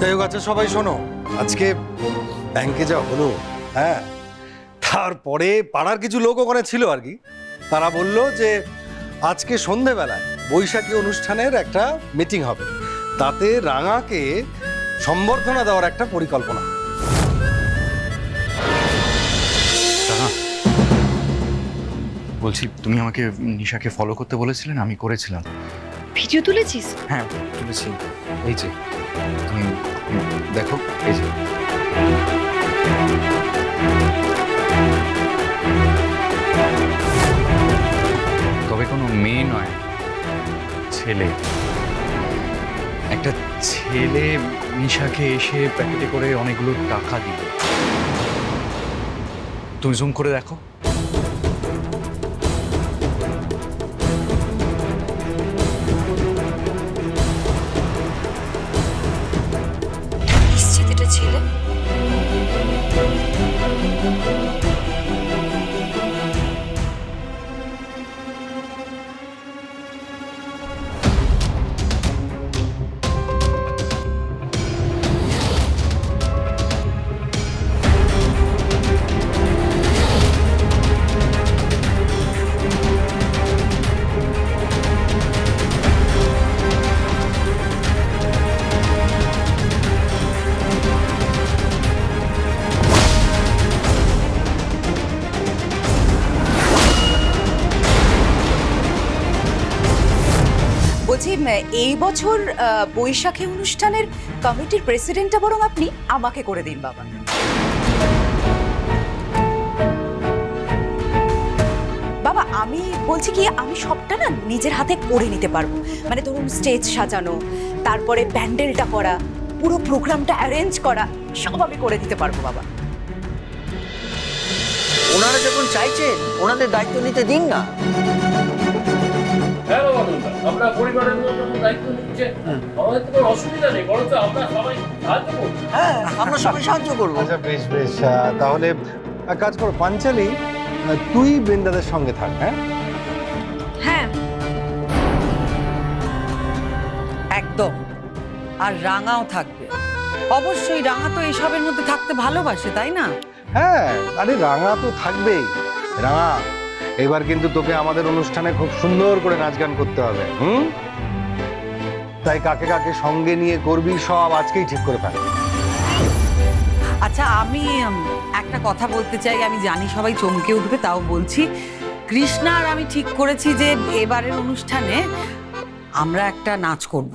যাই হোক আচ্ছা সবাই শোনো। আজকে ব্যাংকে যা হলো হ্যাঁ তারপরে পাড়ার কিছু লোক ওখানে ছিল আর কি। তারা বলল যে আজকে সন্ধেবেলায় বৈশাখী অনুষ্ঠানের একটা মিটিং হবে। তাতে রাঙাকে সম্বর্ধনা দেওয়ার একটা পরিকল্পনা। বলছি তুমি আমাকে নিশাকে ফলো করতে বলেছিলেন আমি করেছিলাম। ভিডিও তুলেছিস? হ্যাঁ তুলেছি। এই যে দেখো, এই যে। তবে কোনো মেয়ে নয়, ছেলে। একটা ছেলে নিশাকে এসে প্যাকেটে করে অনেকগুলো টাকা দিল। তুমি জুম করে দেখো। বলছি এই বছর বৈশাখী অনুষ্ঠানের কমিটির প্রেসিডেন্টটা বরং আপনি আমাকে করে দিন, বাবা। বাবা, আমি বলছি কি, আমি সবটা না নিজের হাতে করে নিতে পারব। মানে ধরুন, স্টেজ সাজানো, তারপরে প্যান্ডেলটা করা, পুরো প্রোগ্রামটা অ্যারেঞ্জ করা, সব আমি করে দিতে পারব, বাবা। ওনারা যখন চাইছেন, ওনাদের দায়িত্ব নিতে দিন না। হ্যাঁ আমরা পরিবারের জন্য দায়িত্ব নিচ্ছে। আমাদের তো কোনো অসুবিধা নেই বরঞ্চ আমরা সবাই সাহায্য করব। হ্যাঁ আমরা সবাই সাহায্য করব। আচ্ছা বেশ বেশ আহ, তাহলে এক কাজ করো পাঞ্চালি আহ, তুই বৃন্দাদের সঙ্গে থাক হ্যাঁ? হ্যাঁ। একদম। আর রাঙাও থাকবে। অবশ্যই রাঙা তো এসবের মধ্যে থাকতে ভালোবাসে তাই না? হ্যাঁ আরে রাঙা তো থাকবেই। রাঙা এবার কিন্তু তোকে আমাদের অনুষ্ঠানে খুব সুন্দর করে নাচ গান করতে হবে, হুম? তাই কাকে কাকে সঙ্গে নিয়ে করবি সব আজকেই ঠিক করে ফেল। আচ্ছা আমি একটা কথা বলতে চাই, আমি জানি সবাই চমকে উঠবে, তাও বলছি। কৃষ্ণা আর আমি ঠিক করেছি যে এবারের অনুষ্ঠানে আমরা একটা নাচ করব।